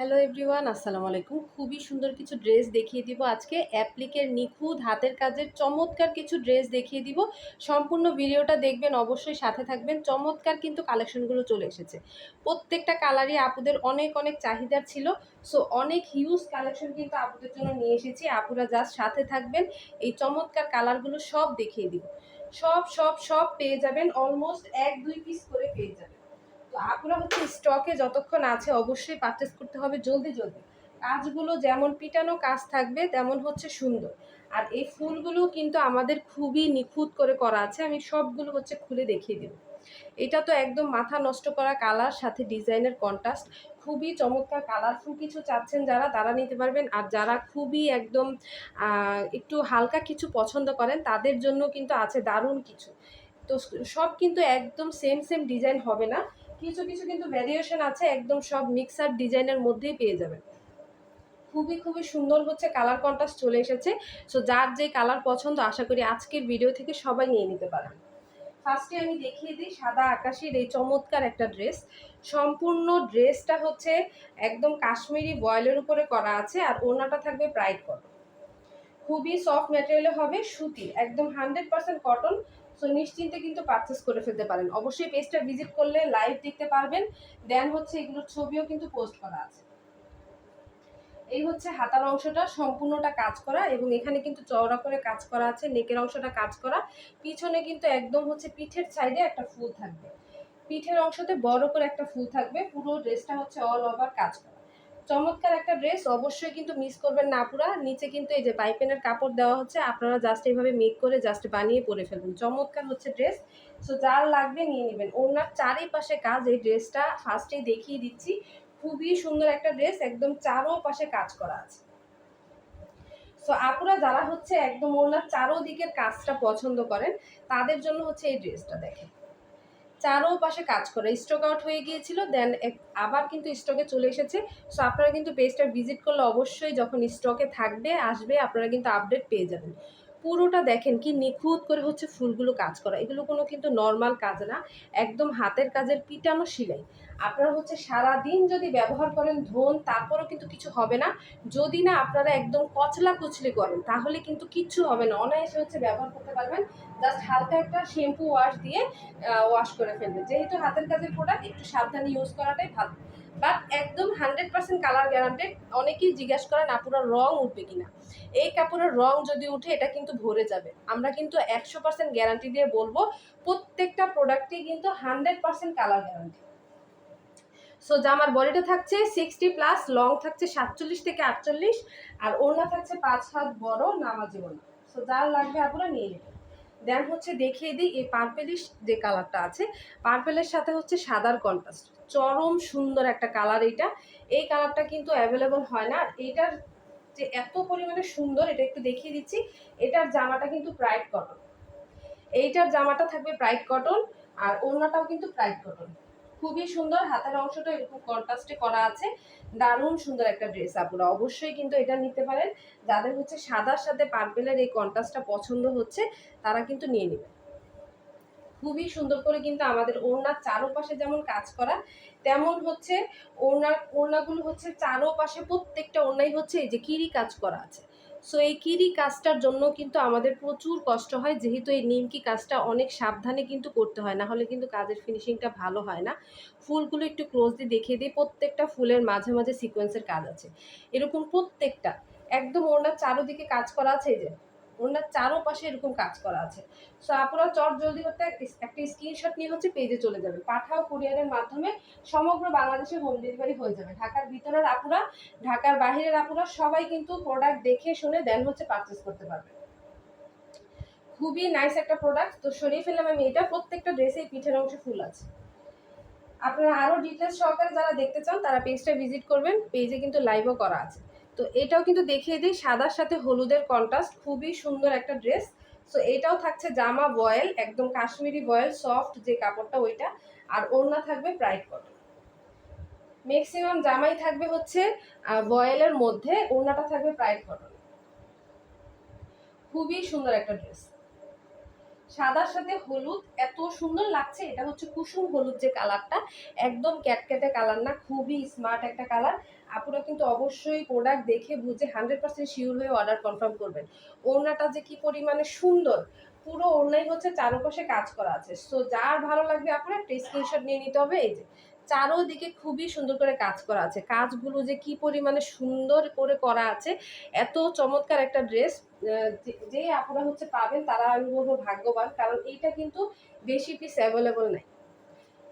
Hello everyone আসসালামু আলাইকুম খুবই সুন্দর কিছু ড্রেস দেখিয়ে দিব আজকে। অ্যাপ্লিকের নিখুঁত হাতের কাজের চমৎকার কিছু ড্রেস দেখিয়ে দিব। সম্পূর্ণ ভিডিওটা দেখবেন, অবশ্যই সাথে থাকবেন। চমৎকার কিন্তু কালেকশনগুলো চলে এসেছে। প্রত্যেকটা কালারই আপুদের অনেক অনেক চাহিদার ছিল। সো অনেক হিউজ কালেকশন কিন্তু আপুদের জন্য নিয়ে এসেছি। আপুরা জাস্ট সাথে থাকবেন। এই চমৎকার কালারগুলো সব দেখিয়ে দিব। সব সব সব পেয়ে যাবেন। অলমোস্ট এক, দুই পিস করে পেয়ে যাবেন। তো আপুরা হচ্ছে স্টকে যতক্ষণ আছে অবশ্যই পারচেস করতে হবে জলদি জলদি। কাজগুলো যেমন পিটানো কাজ থাকবে, তেমন হচ্ছে সুন্দর। আর এই ফুলগুলো কিন্তু আমাদের খুবই নিখুঁত করে করা আছে, আমি সবগুলো হচ্ছে খুলে দেখিয়ে দেব। এটা তো একদম মাথা নষ্ট করা কালার, সাথে ডিজাইনের কন্ট্রাস্ট খুবই চমৎকার কালারফুল কিছু চাচ্ছেন যারা, তারা নিতে পারবেন। আর যারা খুবই একদম একটু হালকা কিছু পছন্দ করেন, তাদের জন্য কিন্তু আছে দারুণ কিছু। তো সব কিন্তু একদম সেম সেম ডিজাইন হবে না। কিছু কিছু কিন্তু ভ্যারিয়েশন আছে, একদম সব মিক্সার ডিজাইনের মধ্যেই পেয়ে যাবেন। খুবই খুবই সুন্দর হচ্ছে কালার কন্ট্রাস্ট চলে এসেছে। সো যার যে কালার পছন্দ, আশা করি আজকের ভিডিও থেকে সবাই নিয়ে নিতে পারেন ফার্স্টে আমি দেখিয়ে দিই সাদা আকাশের এই চমৎকার একটা ড্রেস সম্পূর্ণ ড্রেসটা হচ্ছে একদম কাশ্মীরি বয়েলের উপরে করা আছে আর ওড়নাটা থাকবে ব্রাইট কটন খুবই সফট ম্যাটেরিয়ালে হবে, সুতি, একদম হান্ড্রেড পার্সেন্ট কটন সো নিশ্চিন্তে কিন্তু পারচেস করে ফেলতে পারেন। অবশ্যই পেজটা ভিজিট করলে লাইভ দেখতে পারবেন। দেন হচ্ছে এগুলোর ছবিও কিন্তু পোস্ট করা আছে। এই হচ্ছে হাতার অংশটা, সম্পূর্ণটা কাজ করা এবং এখানে কিন্তু চওড়া করে কাজ করা আছে নেকের অংশটা কাজ করা। পিছনে কিন্তু একদম হচ্ছে পিঠের সাইডে একটা ফুল থাকবে। পিঠের অংশতে বড় করে একটা ফুল থাকবে। পুরো ড্রেসটা হচ্ছে অল ওভার কাজ করা। চমৎকার একটা ড্রেস অবশ্যই কিন্তু মিস করবেন না পুরা নিচে কিন্তু এই যে পাইপেনের কাপড় দেওয়া হচ্ছে, আপনারা জাস্ট এইভাবে মেক করে জাস্ট বানিয়ে পরে ফেলবেন। চমৎকার হচ্ছে ড্রেস সো যার লাগবে নিয়ে নেবেন। ওনার চারিপাশে কাজ, এই ড্রেসটা ফার্স্টেই দেখিয়ে দিচ্ছি। খুবই সুন্দর একটা ড্রেস একদম চারো পাশে কাজ করা আছে। সো আপুরা যারা হচ্ছে একদম ওনার চারো দিকের কাজটা পছন্দ করেন, তাদের জন্য হচ্ছে এই ড্রেসটা দেখেন। চারো পাশে কাজ করে। স্টক আউট হয়ে গিয়েছিল দেন আবার কিন্তু স্টকে চলে এসেছে। সো আপনারা কিন্তু পেজটা ভিজিট করলে অবশ্যই যখন স্টকে থাকবে, আসবে, আপনারা কিন্তু আপডেট পেয়ে যাবেন। পুরোটা দেখেন কি নিখুঁত করে হচ্ছে ফুলগুলো কাজ করা। এগুলো কোনো কিন্তু নর্মাল কাজ না। একদম হাতের কাজের পিটানো সিলাই। আপনারা হচ্ছে সারা দিন যদি ব্যবহার করেন ধোন, তারপরও কিন্তু কিছু হবে না। যদি না আপনারা একদম কচলা কুচলি করেন, তাহলে কিন্তু কিচ্ছু হবে না। অনায়াসে হচ্ছে ব্যবহার করতে পারবেন। জাস্ট হালকা একটা শ্যাম্পু ওয়াশ দিয়ে ওয়াশ করে ফেলবেন। যেহেতু হাতের কাজের প্রোডাক্ট একটু সাবধানে ইউজ করাটাই ভালো। বাট একদম হান্ড্রেড পার্সেন্ট কালার গ্যারান্টেড অনেকেই জিজ্ঞেস করেন, আপুরা রং উঠবে কিনা? এই কাপড়ের রং যদি উঠে, এটা কিন্তু ভরে যাবে। আমরা কিন্তু একশো পার্সেন্ট গ্যারান্টি দিয়ে বলব, প্রত্যেকটা প্রোডাক্টই কিন্তু hundred percent colour guarantee so জামার বডিটা থাকছে সিক্সটি প্লাস লং থাকছে সাতচল্লিশ থেকে আটচল্লিশ, আর ওড়না থাকছে পাঁচ হাত বড় নামাজি সো যার লাগবে আপনারা নিয়ে নেবেন। দেন হচ্ছে দেখিয়ে দিই এই পার্পেলিশ যে কালারটা আছে পার্পেলের সাথে হচ্ছে সাদার কন্ট্রাস্ট চরম সুন্দর একটা কালার এইটা। এই কালারটা কিন্তু অ্যাভেলেবল হয় না। আর এইটার যে এত পরিমাণে সুন্দর, এটা একটু দেখিয়ে দিচ্ছি, এটার জামাটা কিন্তু ব্রাইট কটন এইটার জামাটা থাকবে ব্রাইট কটন আর ওড়নাটাও কিন্তু ব্রাইট কটন খুবই সুন্দর, হাতের অংশটা এরকম কন্ট্রাস্টে করা আছে। দারুণ সুন্দর একটা ড্রেস আপনারা অবশ্যই কিন্তু এটা নিতে পারেন। যাদের হচ্ছে সাদার সাথে পার্পেলের এই কন্ট্রাস্টটা পছন্দ হচ্ছে, তারা কিন্তু নিয়ে নেবেন। খুবই সুন্দর করে কিন্তু আমাদের ওড়নার চারোপাশে যেমন কাজ করা, তেমন হচ্ছে ওড়নার, ওড়নাগুলো হচ্ছে চারোপাশে প্রত্যেকটা ওড়নাই হচ্ছে এই যে কিরি কাজ করা আছে। সো এই কিরি কাজটার জন্য কিন্তু আমাদের প্রচুর কষ্ট হয়। যেহেতু এই নিমকি কাজটা অনেক সাবধানে কিন্তু করতে হয় না হলে কিন্তু কাজের ফিনিশিংটা ভালো হয় না। ফুলগুলো একটু ক্লোজলি দেখিয়ে দিই, প্রত্যেকটা ফুলের মাঝে মাঝে সিকোয়েন্সের কাজ আছে। এরকম প্রত্যেকটা, একদম ওনার চারোদিকে কাজ করা আছে যে ওনার চারোপাশে এরকম কাজ করা আছে। সো আপনারা চট জলদি করতে একটা স্ক্রিনশট নিয়ে হচ্ছে পেজে চলে যাবে পাঠাও কুরিয়ারের মাধ্যমে সমগ্র বাংলাদেশে হোম ডেলিভারি হয়ে যাবে। ঢাকার ভিতরের আপুরা, ঢাকার বাহিরের আপুরা সবাই কিন্তু প্রোডাক্ট দেখে, শুনে দেন হচ্ছে পারচেস করতে পারবে। খুবই নাইস একটা প্রোডাক্ট তো সরিয়ে ফেললাম আমি এটা। প্রত্যেকটা ড্রেসেই পিঠের অংশে ফুল আছে। আপনারা আরও ডিটেলস সহকারে যারা দেখতে চান, তারা পেজটা ভিজিট করবেন। পেজে কিন্তু লাইভও করা আছে। তো এটাও কিন্তু দেখিয়ে দিই, সাদার সাথে হলুদের কন্ট্রাস্ট খুবই সুন্দর একটা ড্রেস সো এটাও থাকছে জামা বয়েল, একদম কাশ্মীরি বয়েল সফট যে কাপড়টা ওইটা। আর ওড়না থাকবে প্রাইড কটন ম্যাক্সিমাম জামাই থাকবে হচ্ছে বয়েলের মধ্যে, ওড়নাটা থাকবে প্রাইড কটন খুবই সুন্দর একটা ড্রেস সাদার সাথে হলুদ এত সুন্দর লাগছে, এটা হচ্ছে কুসুম হলুদ যে কালারটা। একদম ক্যাটক্যাটে কালার না, খুবই স্মার্ট একটা কালার। আপনারা কিন্তু অবশ্যই প্রোডাক্ট দেখে বুঝে হান্ড্রেড পার্সেন্ট শিওর হয়ে অর্ডার কনফার্ম করবেন। ওড়নাটা যে কি পরিমাণে সুন্দর, পুরো ওড়নাই হচ্ছে চারপাশে কাজ করা আছে। সো যার ভালো লাগবে আপনার স্ক্রিনশট নিয়ে নিতে হবে, এই যে চারোদিকে খুবই সুন্দর করে কাজ করা আছে। কাজগুলো যে কি পরিমাণে সুন্দর করে করা আছে, এত চমৎকার একটা ড্রেস যে আপনারা হচ্ছে পাবেন তারা আমি বলব ভাগ্যবান, কারণ এইটা কিন্তু বেশি পিস অ্যাভেলেবল নাই।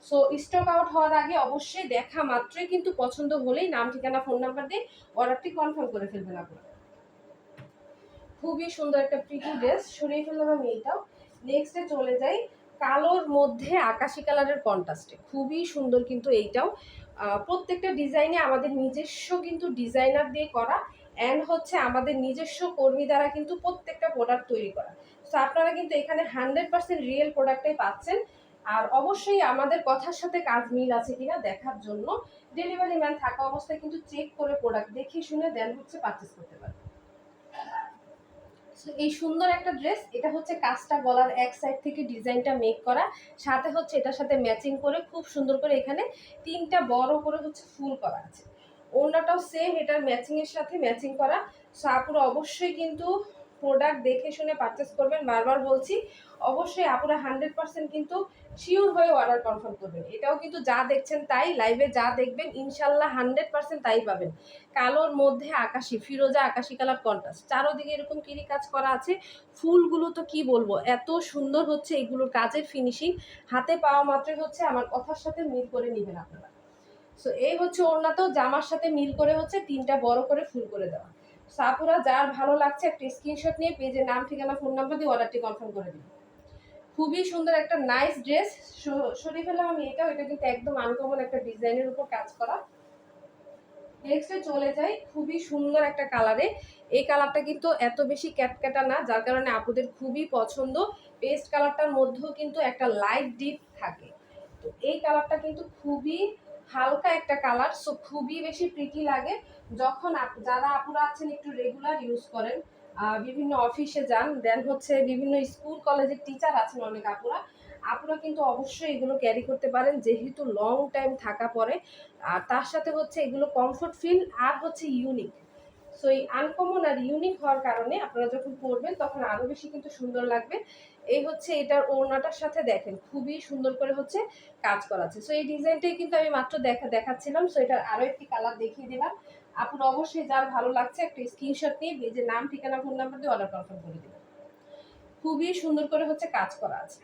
সো স্টক আউট হওয়ার আগে অবশ্যই দেখা মাত্রই কিন্তু পছন্দ হলেই নাম, ঠিকানা ফোন নাম্বার দিয়ে অর্ডারটি কনফার্ম করে ফেলবেন আপনারা। খুবই সুন্দর একটা প্রিটি ড্রেস সরিয়ে ফেললাম আমি এইটাও নেক্সটে চলে যাই কালোর মধ্যে আকাশি কালারের কন্ট্রাস্টে খুবই সুন্দর কিন্তু এইটাও। প্রত্যেকটা ডিজাইনে আমাদের নিজস্ব কিন্তু ডিজাইনার দিয়ে করা অ্যান্ড হচ্ছে আমাদের নিজস্ব কর্মী দ্বারা কিন্তু প্রত্যেকটা প্রোডাক্ট তৈরি করা। তো আপনারা কিন্তু এখানে হান্ড্রেড পার্সেন্ট রিয়েল প্রোডাক্টটাই পাচ্ছেন। আর অবশ্যই আমাদের কথার সাথে কাজ মিল আছে কিনা দেখার জন্য। ডেলিভারি ম্যান থাকা অবস্থায় কিন্তু চেক করে প্রোডাক্ট দেখে শুনে দেন হচ্ছে পারচেস করতে পারে এই সুন্দর একটা ড্রেস এটা হচ্ছে কাজটা গলার এক সাইড থেকে ডিজাইনটা মেক করা। সাথে হচ্ছে এটার সাথে ম্যাচিং করে খুব সুন্দর করে এখানে তিনটা বড় করে হচ্ছে ফুল করা আছে। ওড়নাটাও সেম এটার ম্যাচিংয়ের সাথে ম্যাচিং করা। সো আপুরা অবশ্যই কিন্তু প্রোডাক্ট দেখে শুনে পারচেস করবেন, বারবার বলছি, অবশ্যই আপনারা হান্ড্রেড পার্সেন্ট কিন্তু শিওর হয়ে অর্ডার কনফার্ম করবেন। এটাও কিন্তু যা দেখছেন তাই লাইভে যা দেখবেন, ইনশাল্লাহ হান্ড্রেড পার্সেন্ট তাই পাবেন। কালোর মধ্যে আকাশি, ফিরোজা আকাশি কালার কন্ট্রাস্ট চারোদিকে এরকম কিরি কাজ করা আছে। ফুলগুলো তো কি বলব, এত সুন্দর হচ্ছে এগুলোর কাজের ফিনিশিং হাতে পাওয়া মাত্রই হচ্ছে আমার কথার সাথে মিল করে নেবেন আপনারা। সো এই হচ্ছে ওড়নাতেও জামার সাথে মিল করে হচ্ছে তিনটা বড় করে ফুল করে দেওয়া। সাপুরা, যার ভালো লাগছে, একটা স্ক্রিনশট নিয়ে পেজের নাম, ঠিকানা ফোন নাম্বার দিয়ে অর্ডারটি কনফার্ম করে দিন খুবই সুন্দর একটা নাইস ড্রেস সরিয়ে ফেললাম আমি এটাও, এটা কিন্তু একদম আনকমন একটা ডিজাইনের উপর কাজ করা। নেক্সটে চলে যাই, খুবই সুন্দর একটা কালারে এই কালারটা কিন্তু এত বেশি ক্যাটক্যাটা না, যার কারণে আপুদের খুবই পছন্দ। পেস্ট কালারটার মধ্যেও কিন্তু একটা লাইট ডিপ থাকে। তো এই কালারটা কিন্তু খুবই হালকা একটা কালার সো খুবই বেশি প্রিটি লাগে। যখন যারা আপুরা আছেন একটু রেগুলার ইউজ করেন বিভিন্ন অফিসে যান দেন হচ্ছে বিভিন্ন স্কুল কলেজের টিচার আছেন অনেক আপুরা আপুরা কিন্তু অবশ্যই এগুলো ক্যারি করতে পারেন যেহেতু লং টাইম থাকা পরে, আর তার সাথে হচ্ছে এগুলো কমফোর্ট ফিল আর হচ্ছে ইউনিক সো এই আনকমন আর ইউনিক হওয়ার কারণে আপনারা যখন পরবেন তখন আরও বেশি কিন্তু সুন্দর লাগবে। এই হচ্ছে এটার ওড়নাটার সাথে দেখেন, খুবই সুন্দর করে হচ্ছে কাজ করা আছে। সো এই ডিজাইনটাই কিন্তু আমি মাত্র দেখা, দেখাচ্ছিলাম। সো এটার আরও একটি কালার দেখিয়ে দিলাম। আপনার অবশ্যই যার ভালো লাগছে একটা স্ক্রিনশট নিয়ে যে নাম, ঠিকানা ফোন নাম্বার দিয়ে অর্ডার কনফার্ম করে দিবেন। খুবই সুন্দর করে হচ্ছে কাজ করা আছে।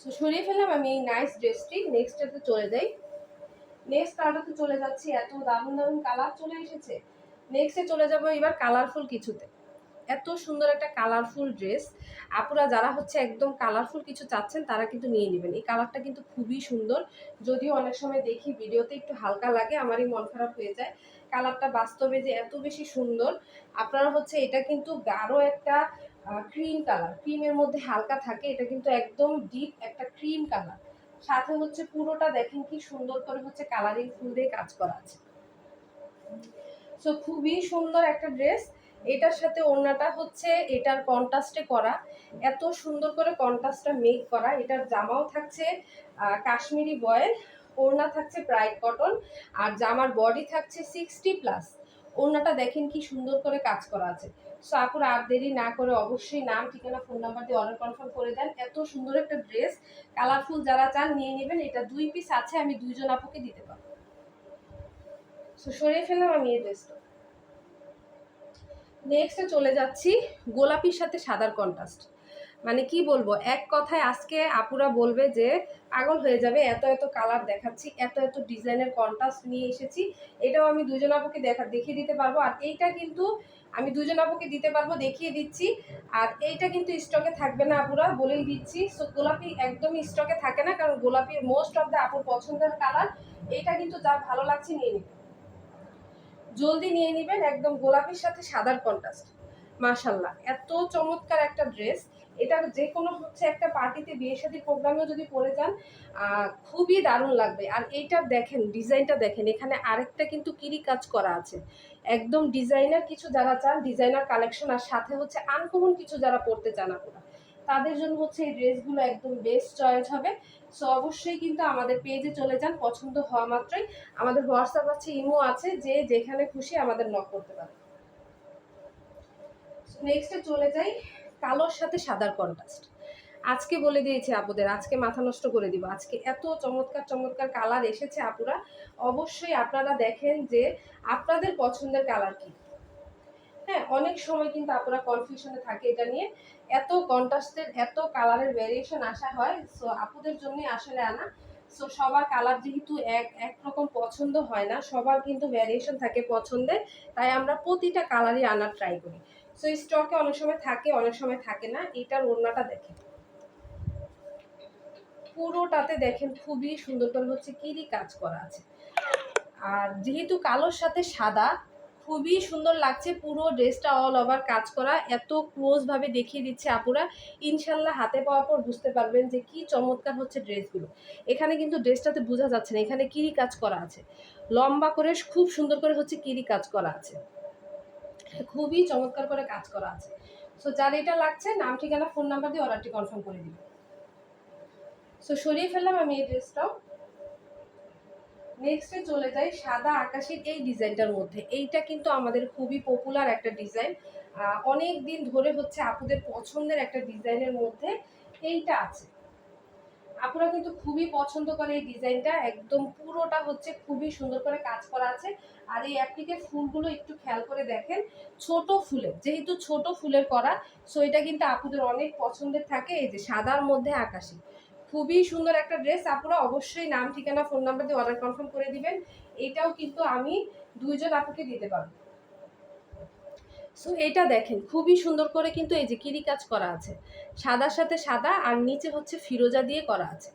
সো সরিয়ে ফেললাম আমি এই নাইস ড্রেসটি নেক্সটটাতে চলে যাই। নেক্সট কালারটাতে চলে যাচ্ছি। এত দারুণ দারুণ কালার চলে এসেছে। নেক্সটে চলে যাব এবার কালারফুল কিছুতে। এত সুন্দর একটা কালারফুল ড্রেস আপুরা যারা হচ্ছে একদম কালারফুল কিছু চাচ্ছেন, তারা কিন্তু নিয়ে নেবেন। এই কালারটা কিন্তু খুবই সুন্দর। যদিও অনেক সময় দেখি ভিডিওতে একটু হালকা লাগে, আমারই মন খারাপ হয়ে যায়। কালারটা বাস্তবে যে এত বেশি সুন্দর, আপনারা হচ্ছে এটা কিন্তু গাঢ় একটা ক্রিম কালার ক্রিমের মধ্যে হালকা থাকে, এটা কিন্তু একদম ডিপ একটা ক্রিম কালার সাথে হচ্ছে পুরোটা দেখেন কি সুন্দর করে হচ্ছে কালারিং ফুল দিয়ে কাজ করা আছে। সো খুবই সুন্দর একটা ড্রেস এটার সাথে ওড়নাটা হচ্ছে এটার কন্ট্রাস্টে করা। এত সুন্দর করে কন্ট্রাস্টটা মেক করা। এটার জামাও থাকছে কাশ্মীরি বয়েল, ওড়না থাকছে ব্রাইট কটন আর জামার বডি থাকছে সিক্সটি প্লাস ওড়নাটা দেখেন কি সুন্দর করে কাজ করা আছে। সো আপুরা আর দেরি না করে অবশ্যই নাম, ঠিকানা ফোন নাম্বার দিয়ে অর্ডার কনফার্ম করে দেন। এত সুন্দর একটা ড্রেস কালারফুল যারা চান নিয়ে নেবেন। এটা দুই পিস আছে, আমি দুইজন আপুকে দিতে পারব। সো সরিয়ে ফেললাম আমি এই ড্রেসটা নেক্সটে চলে যাচ্ছি গোলাপির সাথে সাদার কন্ট্রাস্ট মানে কি বলব, এক কথায় আজকে আপুরা বলবে যে পাগল হয়ে যাবে, এত এত কালার দেখাচ্ছি, এত এত ডিজাইনের কন্ট্রাস্ট নিয়ে এসেছি। এটাও আমি দুজন আপুকে দেখা, দেখিয়ে দিতে পারব। আর এইটা কিন্তু আমি দুজন আপুকে দিতে পারব, দেখিয়ে দিচ্ছি। আর এইটা কিন্তু স্টকে থাকবে না আপুরা, বলেই দিচ্ছি। সো গোলাপি একদমই স্টকে থাকে না, কারণ গোলাপির মোস্ট অফ দ্য আপুর পছন্দের কালার এইটা কিন্তু যা ভালো লাগছে, নিয়ে নিবে জলদি নিয়ে নেবেন একদম গোলাপির সাথে সাদার কন্ট্রাস্ট মাশাল্লাহ এত চমৎকার একটা ড্রেস এটা যে কোনো হচ্ছে একটা পার্টিতে বিয়ে শাদীর প্রোগ্রামেও যদি পরে যান খুবই দারুণ লাগবে। আর এইটা দেখেন, ডিজাইনটা দেখেন, এখানে আরেকটা কিন্তু কিরি কাজ করা আছে। একদম ডিজাইনার কিছু যারা চান ডিজাইনার কালেকশন আর সাথে হচ্ছে আনকমন কিছু যারা পড়তে চান আপনারা। তাদের জন্য হচ্ছে এই ড্রেসগুলো একদম বেস্ট চয়েস হবে। সো অবশ্যই কিন্তু আমাদের পেজে চলে যান, পছন্দ হওয়া মাত্রই। আমাদের হোয়াটসঅ্যাপ আছে, ইমো আছে, যে যেখানে খুশি আমাদের নক করতে পারে নেক্সটে চলে যাই, কালোর সাথে সাদার কন্ট্রাস্ট আজকে বলে দিয়েছি আপুদের, আজকে মাথা নষ্ট করে দিব। আজকে এত চমৎকার চমৎকার কালার এসেছে আপুরা। অবশ্যই আপনারা দেখেন যে আপনাদের পছন্দের কালার কি। হ্যাঁ অনেক সময় কিন্তু আপনারা কনফিউশনে থাকে এটা নিয়ে। এত কন্ট্রাস্টের এত কালারের ভ্যারিয়েশন আসা হয় সো আপুদের জন্যই আসলে আনা। সো সবার কালার যেহেতু এক, একরকম পছন্দ হয় না, সবার কিন্তু ভ্যারিয়েশন থাকে পছন্দের, তাই আমরা প্রতিটা কালারই আনার ট্রাই করি। সো স্টকে অনেক সময় থাকে, অনেক সময় থাকে না, এটার ওড়নাটা দেখেন। পুরোটাতে দেখেন খুবই সুন্দর করে হচ্ছে কিরি কাজ করা আছে। আর যেহেতু কালোর সাথে সাদা খুবই সুন্দর লাগছে পুরো ড্রেসটা অল ওভার কাজ করা। এত ক্লোজ ভাবে দেখিয়ে দিচ্ছে আপুরা। ইনশাল্লাহ হাতে পাওয়ার পর বুঝতে পারবেন যে কি চমৎকার হচ্ছে ড্রেসগুলো। এখানে কিন্তু ড্রেসটাতে বোঝা যাচ্ছে না, এখানে কিরি কাজ করা আছে। লম্বা করে খুব সুন্দর করে হচ্ছে কিরি কাজ করা আছে। খুবই চমৎকার করে কাজ করা আছে। সো যার এটা লাগছে, নাম, ঠিকানা ফোন নাম্বার দিয়ে অর্ডারটি কনফার্ম করে দিবেন সো সরিয়ে ফেললাম আমি এই ড্রেসটাও। নেক্সটে চলে যাই সাদা আকাশের এই ডিজাইনটার মধ্যে। এইটা কিন্তু আমাদের খুবই পপুলার একটা ডিজাইন। অনেক দিন ধরে হচ্ছে আপুদের পছন্দের একটা ডিজাইনের মধ্যে এইটা আছে। আপুরা কিন্তু খুবই পছন্দ করে এই ডিজাইনটা। একদম পুরোটা হচ্ছে খুবই সুন্দর করে কাজ করা আছে। আর এই অ্যাপ্লিকের ফুলগুলো একটু খেয়াল করে দেখেন। ছোট ফুলের যেহেতু ছোট ফুলের করা সো এটা কিন্তু আপুদের অনেক পছন্দের থাকে এই যে সাদার মধ্যে আকাশি। খুবই সুন্দর একটা ড্রেস আপুরা অবশ্যই নাম, ঠিকানা ফোন নাম্বার দিয়ে অর্ডার কনফার্ম করে দিবেন। এটাও কিন্তু আমি দুইজন আপুকে দিতে পারব। সো এটা দেখেন, খুবই সুন্দর করে কিন্তু এই যে কিরি কাজ করা আছে। সাদার সাথে সাদা আর নিচে হচ্ছে ফিরোজা দিয়ে করা আছে।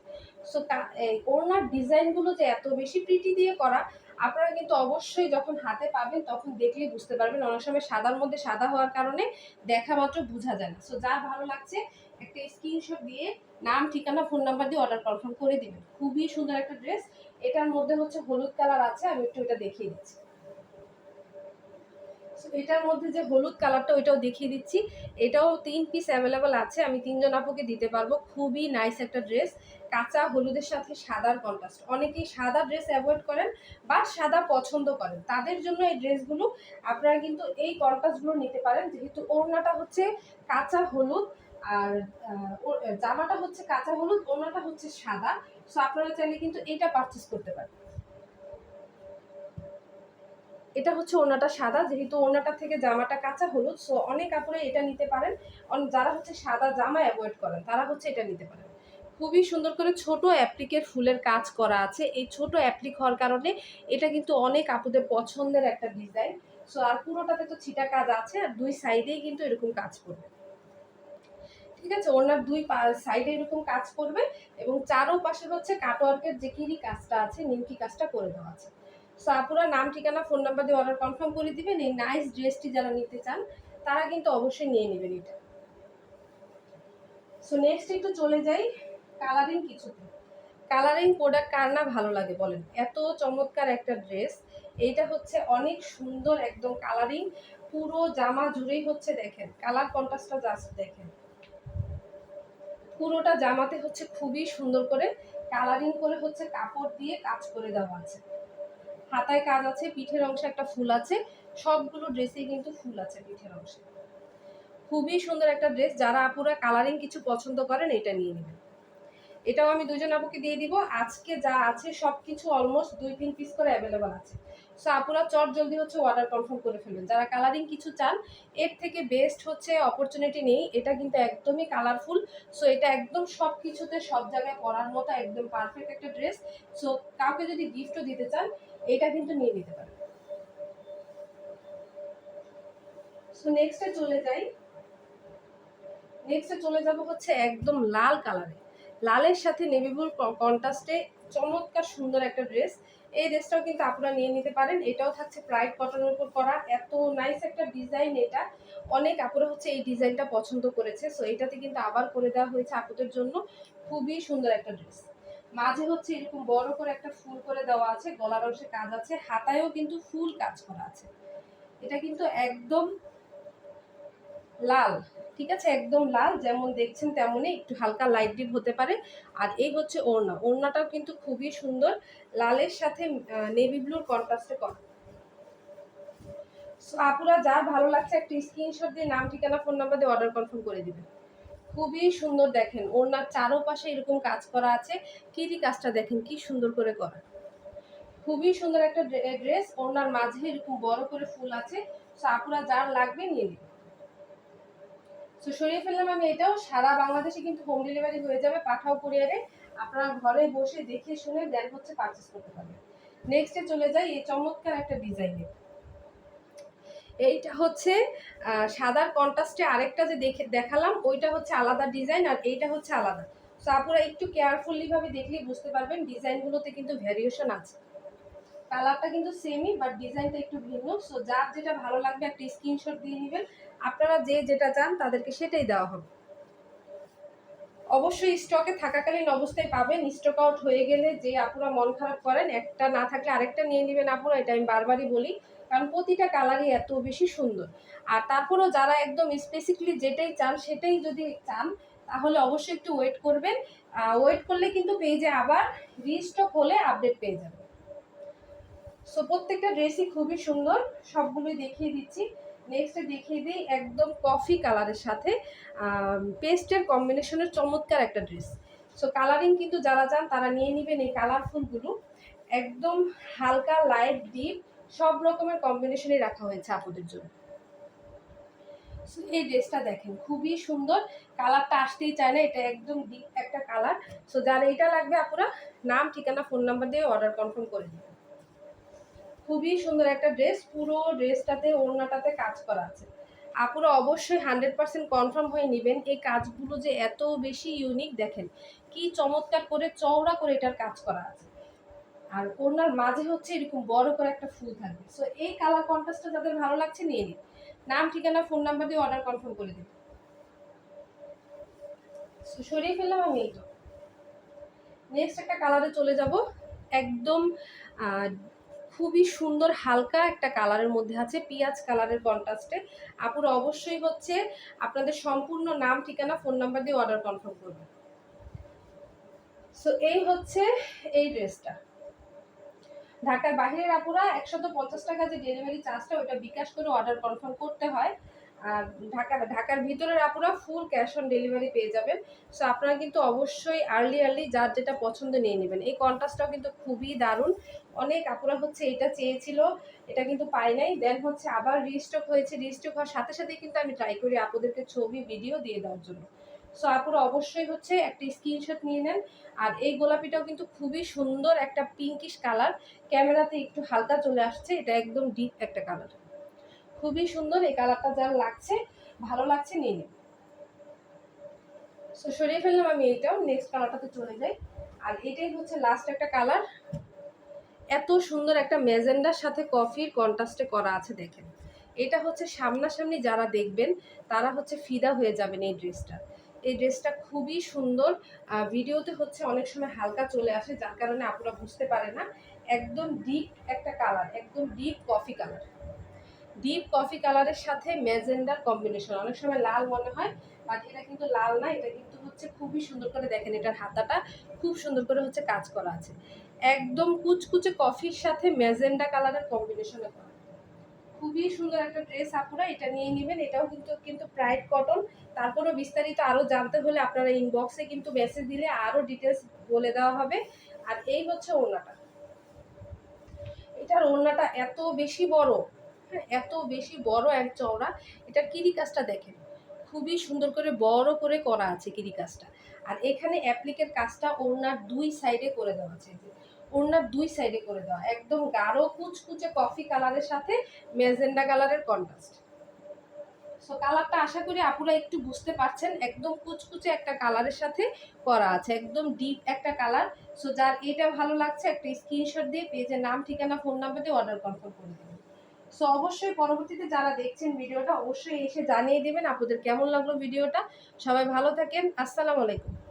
সো এই ওড়নার ডিজাইনগুলো যে এত বেশি প্রিটি দিয়ে করা, আপনারা কিন্তু অবশ্যই যখন হাতে পাবেন তখন দেখলেই বুঝতে পারবেন। অনেক সময় সাদার মধ্যে সাদা হওয়ার কারণে দেখা মাত্র বোঝা যায় না। সো যার ভালো লাগছে একটা স্ক্রিনশট দিয়ে নাম, ঠিকানা ফোন নাম্বার দিয়ে অর্ডার কনফার্ম করে দিবেন। খুবই সুন্দর একটা ড্রেস এটার মধ্যে হচ্ছে হলুদ কালার আছে, আমি একটু এটা দেখিয়ে দিচ্ছি। এটার মধ্যে যে হলুদ কালারটা ওইটাও দেখিয়ে দিচ্ছি। এটাও তিন পিস অ্যাভেলেবেল আছে, আমি তিনজন আপুকে দিতে পারব। খুবই নাইস একটা ড্রেস কাঁচা, হলুদের সাথে সাদার কন্ট্রাস্ট অনেকেই সাদা ড্রেস অ্যাভয়েড করেন বা সাদা পছন্দ করেন। তাদের জন্য এই ড্রেসগুলো আপনারা কিন্তু এই কন্ট্রাস্টগুলো নিতে পারেন। যেহেতু ওড়নাটা হচ্ছে কাঁচা, হলুদ আর জামাটা হচ্ছে কাঁচা হলুদ ওনাটা হচ্ছে সাদা। সো আপনারা চাইলে কিন্তু এটা পারচেস করতে পারেন। এটা হচ্ছে ওনাটা সাদা, যেহেতু ওনাটা থেকে জামাটা কাঁচা হলুদ সো অনেক কাপড়ে এটা নিতে পারেন। যারা হচ্ছে সাদা জামা অ্যাভয়েড করেন, তারা হচ্ছে এটা নিতে পারেন। খুবই সুন্দর করে ছোট অ্যাপ্লিকের ফুলের কাজ করা আছে। এই ছোট অ্যাপ্লিক হওয়ার কারণে এটা কিন্তু অনেক আপুদের পছন্দের একটা ডিজাইন সো আর পুরোটাতে তো ছিটা কাজ আছে, আর দুই সাইডেই কিন্তু এরকম কাজ করবে। ঠিক আছে? ওনার দুই সাইডে এরকম কাজ করবে এবং চারো পাশে হচ্ছে কাটওয়ার্কের যে কিরি কাজটা আছে, নিমকি কাজটা করে দেওয়া আছে। সো আপুরা নাম, ঠিকানা ফোন নাম্বার দিয়ে অর্ডার কনফার্ম করে দিবেন। এই নাইস ড্রেসটি যারা নিতে চান, তারা কিন্তু অবশ্যই নিয়ে নেবেন এটা। সো নেক্সট একটু চলে যাই কালারিং কিছুতে। কালারিং প্রোডাক্ট কার না ভালো লাগে বলেন? এত চমৎকার একটা ড্রেস এইটা হচ্ছে অনেক সুন্দর একদম কালারিং পুরো জামা জুড়েই হচ্ছে দেখেন। কালার কন্ট্রাস্টটা জাস্ট দেখেন। পুরোটা জামাতে হচ্ছে খুবই সুন্দর করে কালারিং করে হচ্ছে কাপড় দিয়ে কাজ করে দেওয়া আছে। হাতায় কাজ আছে, পিঠের অংশে একটা ফুল আছে, সবগুলো ড্রেসেই কিন্তু ফুল আছে পিঠের অংশে। খুবই সুন্দর একটা ড্রেস যারা আপুরা কালারিং কিছু পছন্দ করেন এটা নিয়ে নেবেন। এটাও আমি দুজন আপুকে দিয়ে দিব। আজকে যা আছে সব কিছু অলমোস্ট দুই তিন পিস করে অ্যাভেলেবল আছে। সো আপুরা চট জলদি হচ্ছে অর্ডার কনফার্ম করে ফেলবেন। যারা কালারিং কিছু চান, এর থেকে বেস্ট হচ্ছে অপরচুনিটি নেই। এটা কিন্তু একদমই কালারফুল সো এটা একদম সব কিছুতে, সব জায়গায় পরার মতো, একদম পারফেক্ট একটা ড্রেস সো কাউকে যদি গিফটও দিতে চান, এটা কিন্তু নিয়ে নিতে পারেন। সো নেক্সটে চলে যাই। নেক্সটে চলে যাব হচ্ছে একদম লাল কালারে লালের সাথে নেভিবুল কন্ট্রাস্টে চমৎকার সুন্দর একটা ড্রেস এই ড্রেসটাও কিন্তু আপনারা নিয়ে নিতে পারেন। এটাও থাকছে প্রাইড কটনের উপর করা। এত নাইস একটা ডিজাইন এটা। অনেক আপুরা হচ্ছে এই ডিজাইনটা পছন্দ করেছে। সো এটাতে কিন্তু আবার করে দেওয়া হয়েছে আপুদের জন্য খুবই সুন্দর একটা ড্রেস মাঝে হচ্ছে এরকম বড় করে একটা ফুল করে দেওয়া আছে, গলার অংশে কাজ আছে। হাতায়ও কিন্তু ফুল কাজ করা আছে। এটা কিন্তু একদম লাল, ঠিক আছে? একদম লাল, যেমন দেখছেন তেমনই একটু হালকা লাইট ডিপ হতে পারে। আর এই হচ্ছে ওড়না। ওড়নাটাও কিন্তু খুবই সুন্দর। লালের সাথে নেভি ব্লুর কন্ট্রাস্টে করা। সো আপুরা, যার ভালো লাগছে একটা স্ক্রিনশট দিয়ে নাম, ঠিকানা ফোন নাম্বার দিয়ে অর্ডার কনফার্ম করে দিবেন। খুবই সুন্দর দেখেন। ওনার চারোপাশে এরকম কাজ করা আছে। কিরি কাজটা দেখেন? কি সুন্দর করে করা। খুবই সুন্দর একটা ড্রেস। ওনার মাঝে এরকম বড় করে ফুল আছে। সো আপুরা, যার লাগবে নিয়ে নিন সো সরিয়ে ফেললাম আমি এটাও। সারা বাংলাদেশে কিন্তু হোম ডেলিভারি হয়ে যাবে পাঠাও কুরিয়ারে। আপনারা ঘরে বসে দেখে শুনে দেন হচ্ছে পারচেস করতে পারবেন। নেক্সটে চলে যাই, এই চমৎকার একটা ডিজাইনে এইটা হচ্ছে সাদার কন্ট্রাস্টে আরেকটা যে দেখে, দেখালাম, ওইটা হচ্ছে আলাদা ডিজাইন আর এইটা হচ্ছে আলাদা। সো আপনারা একটু কেয়ারফুলি ভাবে দেখলেই বুঝতে পারবেন ডিজাইনগুলোতে কিন্তু ভ্যারিয়েশন আছে। কালারটা কিন্তু সেমই বাট ডিজাইনটা একটু ভিন্ন। সো যার যেটা ভালো লাগবে একটা স্ক্রিনশট দিয়ে নেবেন। আপনারা যে যেটা চান তাদেরকে সেটাই দেওয়া হবে। অবশ্যই স্টকে থাকাকালীন অবস্থায় পাবেন। স্টক আউট হয়ে গেলে যে আপুরা মন খারাপ করেন, একটা না থাকলে আরেকটা নিয়ে নেবেন আপুরা। এটা আমি বারবারই বলি, কারণ প্রতিটা কালারই এত বেশি সুন্দর। আর তারপরেও যারা একদম স্পেসিফিকলি যেটাই চান, সেটাই যদি চান, তাহলে অবশ্যই একটু ওয়েট করবেন। ওয়েট করলে কিন্তু পেজে আবার রিস্টক হলে আপডেট পেয়ে যাবেন। সো প্রত্যেকটা ড্রেসই খুবই সুন্দর। সবগুলোই দেখিয়ে দিচ্ছি। নেক্সটে দেখিয়ে দিই একদম কফি কালারের সাথে পেস্টের কম্বিনেশনের চমৎকার একটা ড্রেস সো কালারিং কিন্তু যারা চান তারা নিয়ে নেবেন এই কালারফুলগুলো একদম হালকা লাইট ডিপ সব রকমের কম্বিনেশনে রাখা হয়েছে আপুদের জন্য। এই ড্রেসটা দেখেন, খুবই সুন্দর। কালারটা আসতেই চায় না, এটা একদম ডিপ একটা কালার সো যার এটা লাগবে আপুরা, নাম, ঠিকানা ফোন নাম্বার দিয়ে অর্ডার কনফার্ম করে দিবেন খুবই সুন্দর একটা ড্রেস পুরো ড্রেসটাতে ওড়নাটাতে কাজ করা আছে। আপুরা অবশ্যই হান্ড্রেড পার্সেন্ট কনফার্ম হয়ে নেবেন এই কাজগুলো যে এত বেশি ইউনিক দেখেন, কি চমৎকার করে, চওড়া করে এটার কাজ করা আছে। আর ওড়নার মাঝে হচ্ছে এরকম বড় করে একটা ফুল থাকবে। সো এই কালার কন্ট্রাস্টটা যাদের ভালো লাগছে, নিয়ে নিন। নাম, ঠিকানা ফোন নাম্বার দিয়ে অর্ডার কনফার্ম করে দিন। সরিয়ে ফেললাম আমি নেক্সট একটা কালারে চলে যাব। একদম খুবই সুন্দর হালকা একটা কালারের মধ্যে আছে, পিঁয়াজ কালারের কন্ট্রাস্টে আপুরা অবশ্যই হচ্ছে আপনাদের সম্পূর্ণ নাম, ঠিকানা ফোন নাম্বার দিয়ে অর্ডার কনফার্ম করবেন। সো এই হচ্ছে এই ড্রেসটা। ঢাকার বাহিরের আপুরা একশত পঞ্চাশ টাকা যে ডেলিভারি চার্জটা ওটা বিকাশ করে অর্ডার কনফার্ম করতে হয়। ঢাকা ঢাকার ভিতরের আপুরা ফুল ক্যাশ অন ডেলিভারি পেয়ে যাবেন। সো আপনারা কিন্তু অবশ্যই আর্লি আর্লি যার যেটা পছন্দ নিয়ে নেবেন। এই কন্ট্রাস্টটাও কিন্তু খুবই দারুণ। অনেক আপুরা হচ্ছে এটা চেয়েছিল, এটা কিন্তু পাই নাই। দেন হচ্ছে আবার রিস্টক হয়েছে। রিস্টক হওয়ার সাথে সাথে কিন্তু আমি ট্রাই করি আপুদেরকে ছবি ভিডিও দিয়ে দেওয়ার জন্য। সো আপুরা অবশ্যই হচ্ছে একটা স্ক্রিনশট নিয়ে নেন। আর এই গোলাপিটাও কিন্তু খুবই সুন্দর একটা পিঙ্কিশ কালার ক্যামেরাতে একটু হালকা চলে আসছে। এটা একদম ডিপ একটা কালার খুবই সুন্দর। এই কালারটা যার লাগছে, ভালো লাগছে, নিয়ে সো সরিয়ে ফেললাম আমি এইটাও। নেক্সট কালারটাতে চলে যাই। আর এটাই হচ্ছে লাস্ট একটা কালার এত সুন্দর একটা মেজেন্ডার সাথে কফির কন্ট্রাস্টে করা আছে, দেখেন। এটা হচ্ছে সামনাসামনি যারা দেখবেন, তারা হচ্ছে ফিদা হয়ে যাবেন এই ড্রেসটা এই ড্রেসটা খুবই সুন্দর। ভিডিওতে হচ্ছে অনেক সময় হালকা চলে আসে, যার কারণে আপনারা বুঝতে পারে না। একদম ডিপ একটা কালার একদম deep coffee colour deep coffee কালারের সাথে ম্যাজেন্ডার কম্বিনেশন অনেক সময় লাল মনে হয় বাট এটা কিন্তু লাল না, এটা কিন্তু হচ্ছে খুবই সুন্দর করে দেখেন এটার হাতাটা, খুব সুন্দর করে হচ্ছে কাজ করা আছে। একদম কুচকুচে কফির সাথে ম্যাজেন্ডা কালারের কম্বিনেশনে করা। খুবই সুন্দর একটা ড্রেস আপুরা এটা নিয়ে নেবেন, এটাও কিন্তু কিন্তু প্রাইড কটন তারপরেও বিস্তারিত আরও জানতে হলে আপনারা ইনবক্সে কিন্তু মেসেজ দিলে আরও ডিটেলস বলে দেওয়া হবে। আর এই হচ্ছে ওড়নাটা। এটার ওড়নাটা এত বেশি বড় এত বেশি বড় এক চওড়া, এটা কিরি কাজটা দেখেন, খুবই সুন্দর করে বড় করে করা আছে কিরি কাজটা আর এখানে অ্যাপ্লিকের কাজটা ওড়নার দুই সাইডে করে দেওয়া আছে ওড়নার দুই সাইডে করে দেওয়া, একদম গাঢ় কুচকুচে কফি কালারের সাথে মেজেন্ডা কালারের কন্ট্রাস্ট সো কালারটা আশা করি আপুরা একটু বুঝতে পারছেন, একদম কুচকুচে একটা কালারের সাথে করা আছে, একদম ডিপ একটা কালার সো যার এটা ভালো লাগছে, একটা স্ক্রিনশট দিয়ে পেজের নাম, ঠিকানা ফোন নাম্বার দিয়ে অর্ডার কনফার্ম করে দেবেন সো অবশ্যই পরবর্তীতে যারা দেখছেন ভিডিওটা, অবশ্যই এসে জানিয়ে দেবেন আপনাদের কেমন লাগল ভিডিওটা। সবাই ভালো থাকেন। আসসালামু আলাইকুম।